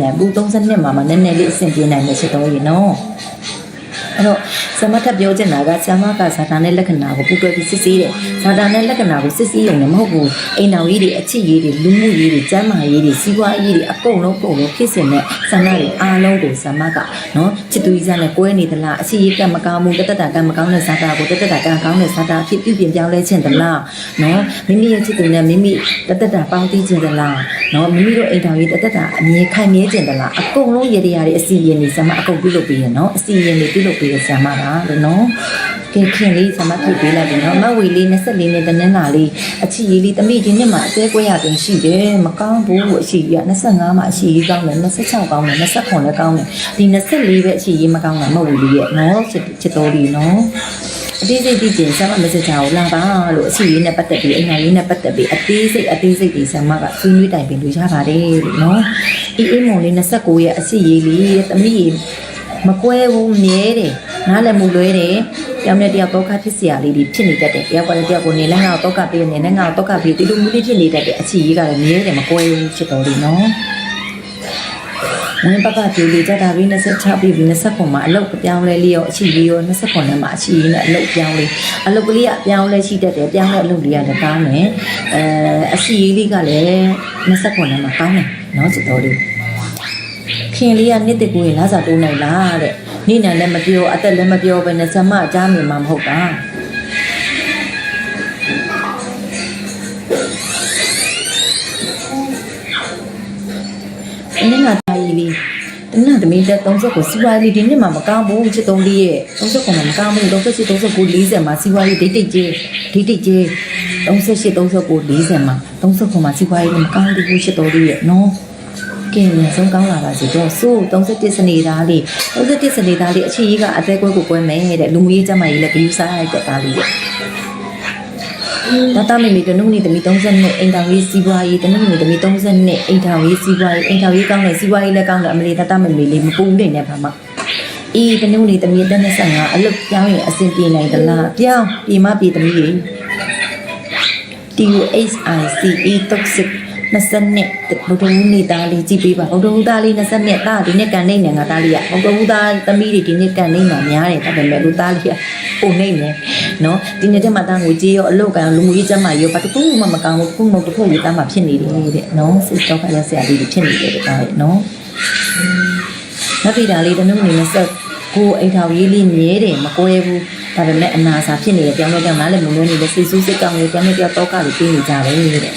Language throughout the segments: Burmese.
နေဘူး32မှာမှနည်းနည်းလေးအဆင်ပြေနိုင်မယ်ဖြစ်တော့ရေနော် အဲ့တော့ဆမထပ်ပြောချင်တာကဆမကဇာတာနဲ့လက္ခဏာကိုပူတွဲပြီးစစ်ဆေးတယ်ဇာတာနဲ့လက္ခဏာကိုစစ်ဆေးရုံနဲ့မဟုတ်ဘူးအိမ်တော်ကြီးတွေအချစ်ရေးတွေလူမှုရေးတွေကျမ်းမာရေးတွေစီးပွားရေးတွေအကုန်လုံးကုန်လုံးဖြစ်စင်တဲ့ဆန္ဒတွေအားလုံးကိုဆမကနော်ချစ်သူကြီးစားနဲ့ကွဲနေသလားအချစ်ရေးကမကောင်းမှုတသက်တာကမကောင်းတဲ့ဇာတာကိုတသက်တာကကောင်းတဲ့ဇာတာဖြစ်ပြုပြင်ပြောင်းလဲခြင်းသလားနော်မိမိရဲ့ချစ်သူနဲ့မိမိတသက်တာပေါင်းသိခြင်းသလားနော်မိမိတို့အိမ်တော်ကြီးတသက်တာအမြဲခိုင်မြဲခြင်းသလားအကုန်လုံးရေရာတွေအစီရင်တွေဆမအကုန်ပြုလုပ်ပေးရနော်အစီရင်တွေပြုလုပ်ပေးရဆမပါလို့နော်ကဲခင်လေးဆမဖိတ်ပေးလိုက်ပြီနော်မဝေလေး24နှစ်တနင်္လာလေးအချစ်ရေးလေးတမိဒီနှစ်မှာအသေးကွဲရတွင်ရှိတယ်မကောင်းဘူးအချစ်ကြီးက25မှာအချစ်ရေးကောင်းတယ်26ကောင်းတယ်29လည်းကောင်းတယ်ဒီ24ပဲအချစ်ရေးမကောင်းတာမဝေလေးရဲ့နော်ချစ်ချစ်တော်လေးနော်အသေးစိတ်သိကျင်ဆမ်မ message ကိုလာပါလို့အစီအရေးနဲ့ပတ်သက်ပြီးအိမ်နိုင်ရေးနဲ့ပတ်သက်ပြီးအသေးစိတ်အသေးစိတ်ဒီဆမ်မကဆွေးနွေးတိုင်ပင်လို့ရပါတယ်လို့နော်အီအေးမုံလေး29ရဲ့အစီအရေးလေးရဲ့သမီးရေ မကွဲဘူးမြဲတယ်နားလည်မှုလွဲတယ်တယောက်နဲ့တယောက်ဒုက္ခဖြစ်စရာလေးတွေဖြစ်နေတတ်တယ်တယောက်ကလည်းတယောက်ကိုနေလည်းငါ့ကိုဒုက္ခပေးနေလည်းငါ့ကိုဒုက္ခပေးဒီလိုမျိုးလေးဖြစ်နေတတ်တယ်အခြေကြီးကလည်းမြဲတယ်မကွဲဘူးဖြစ်တော်လေးနော်ဝင်ပပပြူလေးကြတာပြီး26ပြီး29မှာအလုတ်ပြောင်းလဲလေးရောအချီလေးရော29နဲ့မှာအချီလေးနဲ့အလုတ်ပြောင်းလေးအလုတ်ကလေးကအပြောင်းလဲရှိတတ်တယ်ပြောင်းတဲ့အလုတ်လေးကလည်းကောင်းတယ်အဲအချီလေးကလည်း29နဲ့မှာကောင်းတယ်နော်စတော်လေး ခင်လေးကနှစ်တကူရင်လာစားတိုးနိုင်လားတဲ့နေ့နံလည်းမပြောအသက်လည်းမပြောပဲနဲ့ဆမအကြမ်းမြင်မှာမဟုတ်တာအင်းငါသားကြီးလေးတနင်္လာသမီးတက်30ကိုစီးပွားရေးဒီနှစ်မှာမကောင်းဘူးချစ်သုံးလေးရဲ့30ကိုမကောင်းဘူး38 39 40မှာစီးပွားရေးဒိတ်တိတ်ကျဒိတ်တိတ်ကျ38 39 40မှာ30ကိုမှာစီးပွားရေးမကောင်းဘူးချစ်သုံးလေးရဲ့နော် ကဲညဆုံးကောင်းလာပါစေတော့စိုး31စနေသားလေး31စနေသားလေးအခြေကြီးကအသေးကွဲကိုကွဲမယ်တဲ့လူမှုရေးကျမကြီးလည်းဂရုစားရတဲ့သားလေးရဲ့တတမမီတနုနီတမီ30နဲ့အိမ်တော်ရေးစီးပွားရေးတနုနီတမီ30နဲ့အိမ်တော်ရေးစီးပွားရေးအိမ်တော်ရေးကောင်းတယ်စီးပွားရေးလည်းကောင်းတယ်အမလီတတမမီလေးမပူနေနဲ့ဘာမှအေးတနုနီတမီတက်25အလုတ်ပြောင်းရင်အဆင်ပြေနိုင်သလားပြောင်းပြေမပြေတမီရေ T U H I C E toxic 20နဲ့ဘုဒ္ဓဦးနေသားလေးကြည့်ပေးပါဘုဒ္ဓဦးသားလေး20နဲ့သားဒီနေ့ကန်နေနေငါသားလေးကဘုဒ္ဓဦးသားသမီးတွေဒီနေ့ကန်နေမှာများတယ်ဒါပေမဲ့လူသားလေးကပုံနေနေနော်ဒီနေ့တည်းမှာသားငွေကြေးရောအလုတ်ကံလူမှုရေးကျန်းမာရေးရောဘာတစ်ခုမှမကောင်းဘူးခုမှတစ်ခုလေးသားမှာဖြစ်နေတယ်တဲ့နော်စစ်တော့ခရဆရာလေးတွေဖြစ်နေတယ်တဲ့သားရဲ့နော်နောက်ပြီးတာလေးတနုံနေနဲ့ဆက်ကိုအိမ်ထောင်ရေးလေးမြဲတယ်မကွဲဘူးဒါပေမဲ့အနာစာဖြစ်နေတယ်ပြောင်းလဲပြောင်းနားလည်းမလွဲနေတယ်စိတ်ဆူးစိတ်ကောင်းလေးပြောင်းလဲပြောင်းတော့ကလေးပြီးနေကြတယ်တဲ့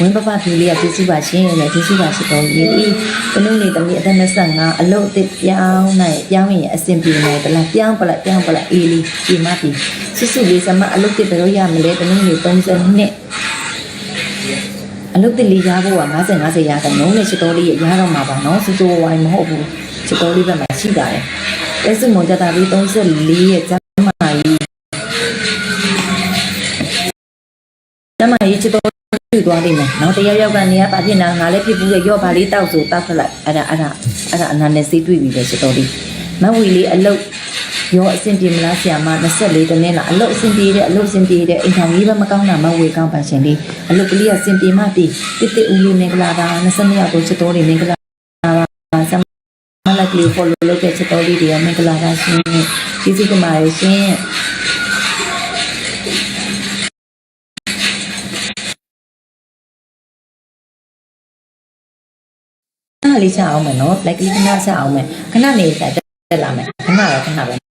ဝင်းပပဖီလေးကကျေးဇူးပါရှင်တဲ့ကျေးဇူးပါရှိတော်ကြီးအေးတနုနေတမီအသက်25အလုတ်အစ်ပြောင်းနိုင်ပြောင်းရင်အဆင်ပြေနိုင်တလားပြောင်းပလိုက်ပြောင်းပလိုက်အေးလေးဒီမပြီစွစွလေးစမအလုတ်တစ်ဘယ်လိုရမလဲတနုနေ30နှစ်အလုတ်တစ်လေးရဖို့က50 50ရတဲ့နှုံးနဲ့ရှိတော်လေးရရတော့မှာပါနော်စွစွဝိုင်းမဟုတ်ဘူးရှိတော်လေးဘက်မှာရှိပါတယ်လက်စုံမွန်တတာပြီး34ရဲ့ကျမ်းမာရေးကျမ်းမာရေးချစ်တော် ပြသွားလိမ့်မယ်နော်တယောက်ယောက်ကနေကဘာဖြစ်နာငါလည်းဖြစ်ဘူးရဲ့ရော့ဘာလေးတောက်ဆိုတောက်ထလိုက်အဲ့ဒါအဲ့ဒါအဲ့ဒါအနာနဲ့စေးတွေ့ပြီပဲစတော်လေးမဝီလေးအလုတ်ရောအဆင်ပြေမလားဆရာမ24တနေ့လားအလုတ်အဆင်ပြေတဲ့အလုတ်အဆင်ပြေတဲ့အိမ်ထောင်ကြီးပဲမကောင်းတာမဝေကောင်းပါရှင်လေးအလုတ်ကလေးကအဆင်ပြေမှတည်တစ်တစ်ဦးလေးမင်္ဂလာပါ22ရောက်ကိုစတော်လေးမင်္ဂလာပါဆမလကလေး follow လုပ်တဲ့စတော်လေးတွေမင်္ဂလာပါရှင်ကျေးဇူးတင်ပါတယ်ရှင် လေးချအောင်မယ်နော် black လေးခဏချအောင်မယ်ခဏနေတက်တက်လာမယ်ခဏတော့ခဏပဲ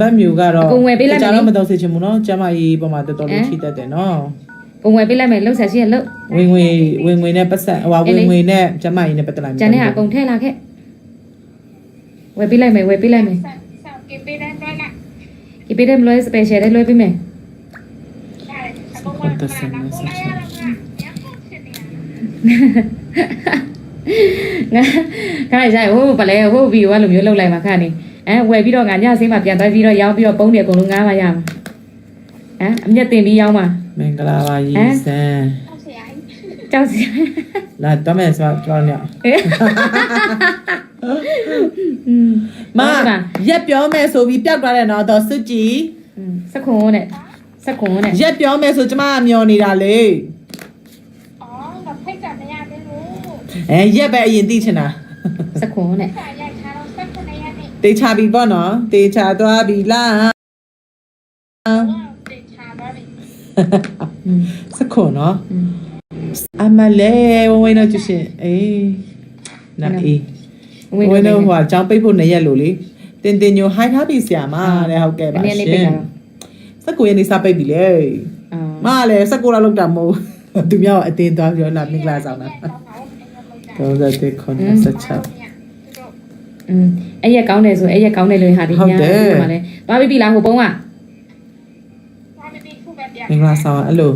ဘတ်မျိုးကတော့ အကုန်ဝယ်ပေးလိုက်မယ် ကြာတော့မတော့စေချင်ဘူးเนาะကျမကြီးပုံမှာတော်တော်လေးထိတတ်တယ်เนาะ ပုံဝယ်ပေးလိုက်မယ်လှုပ်ဆက်ရှိရလှုပ် ဝင်ငွေဝင်ငွေနဲ့ပတ်ဆက်ဟိုဟာ အေး ဝ လေ င်ငွေနဲ့ကျမကြီးနဲ့ပတ်သက်လိုက် ကျန်တဲ့အကုန်ထည့်လာခဲ့ဝယ်ပေးလိုက်မယ်ဝယ်ပေးလိုက်မယ် sao kịp đi đến đây nè ဒီပေးတယ်မလွှဲစပယ်ရှယ်လေးလွှဲပေးမယ် Đây, sao con qua con làm nó cũng đây là nhá không xin đi ငါခါကြဟိုဗလဲဟိုဗီဒီယိုကလိုမျိုးလောက်လိုက်မှာခါနေ အဲဝယ်ပြီးတော့ငါညစင်းမှာပြန်သွားပြီးတော့ရောင်းပြီးတော့ပုံးနေအကုန်လုံးငားမှရမှာဟမ်အမျက်တင်ပြီးရောင်းမှာမင်္ဂလာပါရီစံကြောက်စရာလာတော့မယ်ဆိုတော့ကြောက်နေအောင်မရက်ပြောမယ်ဆိုပြီးပြောက်သွားတယ်နော်တော့စွကြည်စခွန်းနဲ့စခွန်းနဲ့ရက်ပြောမယ်ဆိုကျမကမျောနေတာလေအော်ငါဖိတ်တာမရဘူးအဲရက်ပဲအရင်သိချင်တာစခွန်းနဲ့ တေချာပြီပေါ့နော်တေချာသွားပြီလားတေချာသွားပြီစခုံနော်အမလဲဝဝနော်ကျရှင်အေးနာအေးဝင်းတော့ဟိုအကြောင်းပိတ်ဖို့နေရက်လို့လေတင်တင်ညိုဟိုက်ထားပြီဆရာမတဲ့ဟုတ်ကဲ့ပါရှင်စကူရနေစပိတ်ပြီလေမလည်းစကူလောက်လောက်တာမဟုတ်သူများကအတင်းသွားပြီးတော့လာမင်္ဂလာဆောင်တာ33 86 อืมအဲ့ရက်ကောင်းတယ်ဆိုအဲ့ရက်ကောင်းတယ်လို့ဟာဒီညာဟုတ်ပါတယ်သွားပြီလားဟိုပုံးကမင်္ဂလာဆောင်အဲ့လို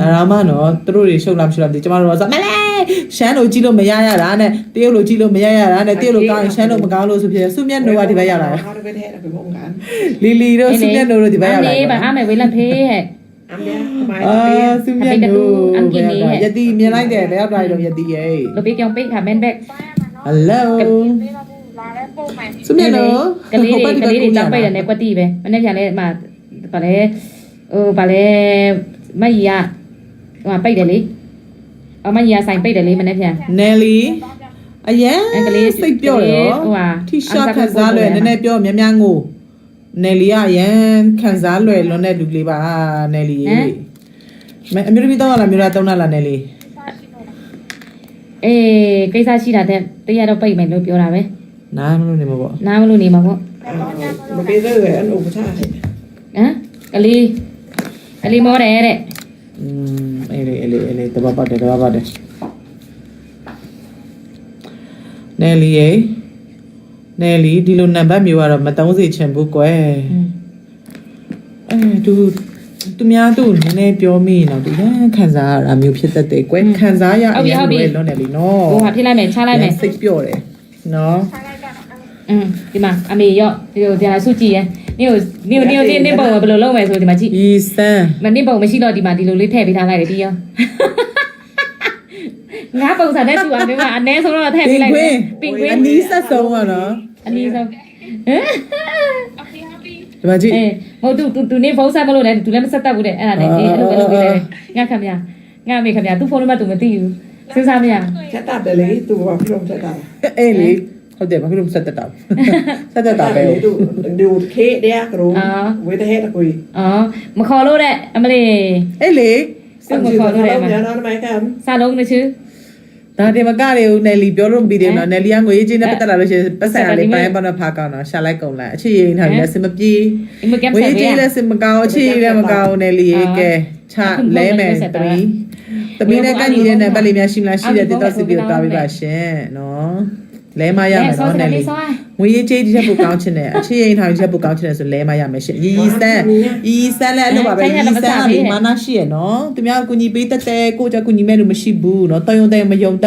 ဒါရမနော်သူတို့တွေရှုပ်လာမရှုပ်လာဒီကျမတို့ကဆိုမလဲရှမ်းလို့ကြည့်လို့မရရတာနဲ့တရုတ်လို့ကြည့်လို့မရရတာနဲ့တရုတ်လို့ကောင်းရှမ်းလို့မကောင်းလို့ဆိုဖြစ်စုမြတ်နိုးကဒီဘက်ရောက်လာလီလီတို့စုမြတ်နိုးတို့ဒီဘက်ရောက်လာအေးပါအားမယ်ဝေးလက်ဖေးဟဲ့အာစုမြတ်နိုးအင်္ဂလိပ်ရတိမြင်လိုက်တယ်ဘယ်ရောက်လာလို့ရတိရဲ့လို့ပေးကြောင်ပေးခါမန်ဘက် Hello လာတဲ့ပုံမှန်စမြနော်ကလေးတွေကလေးတွေကြောက်ပိတ်တယ်နဲ့ကွက်တိပဲမနေ့ပြန်လဲဟိုဘာလဲဟိုဘာလဲမကြီးကဟိုပိတ်တယ်လေအမကြီးကဆိုင်ပိတ်တယ်လေမနေ့ပြန်နယ်လီအရင်ကလေးစိတ်ပြော့ရောဟိုဟာ T-shirt ခန်းစားလွယ်နည်းနည်းပြောများများငိုနယ်လီကအရင်ခန်းစားလွယ်လွန်တဲ့လူကလေးပါနယ်လီမအမျိုးသမီးတော့လားမျိုးသားတော့လားနယ်လီအေးကိစ္စရှိတာတဲ့တရားတော့ပိတ်မယ်လို့ပြောတာပဲ နားမလို့နေမှာပေါ့ နားမလို့နေမှာပေါ့ แต่ตอนยา มั มัน น เป็นเรื่องอันอุปชาติ ဟမ်ကလေးကလေးမောတယ်တဲ့ อืมအေးလေအေးလေအေးလေတပတ်ပတ်တယ်တပတ်ပတ်တယ်နယ်လီရေနယ်လီဒီလိုနံပါတ်မျိုးကတော့မတုံးစေချင်ဘူးကွယ်အဲသူသူများသူ့နည်းနည်းပြောမိရင်တော့သူရန်ခံစားရတာမျိုးဖြစ်တတ်တယ်ကွယ်ခံစားရအရင်လိုလွန်တယ်လीနော် ဟိုဟာဖြစ်လိုက်မယ်ချလိုက်မယ် စိတ်ပြော့တယ်နော် ใช้ อืมဒီမှာအမေရောဒီလိုဒီလာစုကြည့်ရနေကိုနေကိုနေကိုနေပုံဘယ်လိုလုပ်မယ်ဆိုဒီမှာကြည့်ဤစမ်းမနေပုံမရှိတော့ဒီမှာဒီလိုလေးထည့်ပေးထားလိုက်တယ်ပြီးရောငါပုံစံနဲ့စုအောင်ဒီမှာအနည်းဆုံးတော့ထည့်ပေးလိုက်တယ်ပင်ကွင်းအနီးဆက်ဆုံးပါတော့အနီးဆုံးဟမ်ဒီမှာကြည့်မဟုတ်သူသူနေဖုန်းဆက်မလို့လည်းသူလည်းမဆက်တတ်ဘူးတဲ့အဲ့ဒါနဲ့အဲ့လိုပဲလုပ်ပေးတယ်ငါခင်ဗျာငါမေခင်ဗျာသူဖုန်းနံပါတ်သူမသိဘူးစဉ်းစားမရဘူးချက်တတ်တယ်လေသူဘာဖြစ်လို့ချက်တတ်လဲအေးလေ ဟုတ်တယ်ဘာဖြစ်လို့ဆက်တက်တာဆက်တက်တာပဲတို့တို့ခေတဲ့ကရုံဝေတဲ့ဟဲ့တကွေအော်မခေါ်လို့တဲ့အမလေးအဲ့လေစမခေါ်လို့တဲ့အမလေးစာလုံးနေချူဒါတင်မကတွေဦးနယ်လီပြောလို့မပြီးတယ်နော်နယ်လီကငွေရေးချင်းနဲ့ပတ်သက်လာလို့ရှိရင်ပတ်စံကလေးပိုင်းပေါ်တော့ဖားကောင်းတော့ရှာလိုက်ကုန်လိုက်အခြေရင်းထားပြီးလည်းစင်မပြေငွေရေးချင်းလည်းစင်မကောင်းအခြေရင်းလည်းမကောင်းနယ်လီရေကဲချလဲမယ်တမီးတမီးနဲ့ကန့်ညီတဲ့နံပါတ်လေးများရှိမလားရှိတဲ့တက်စစ်ပြီးတော့တားပေးပါရှင်နော် လဲမရမယ်နော်နယ်လီငွေရေးကြေးဒီချက်ပိုကောင်းချင်တယ်အခြေရင်ထားဒီချက်ပိုကောင်းချင်တယ်ဆိုလဲမရမယ်ရှင်ရီစမ်းရီစမ်းလည်းအဲ့လိုပါပဲရီစမ်းကလေမာနရှိရနော်သူများကူညီပေးတတ်တယ်ကိုကြောင့်ကူညီမဲ့လို့မရှိဘူးနော်တော်ရုံတည်းမယုံတတ်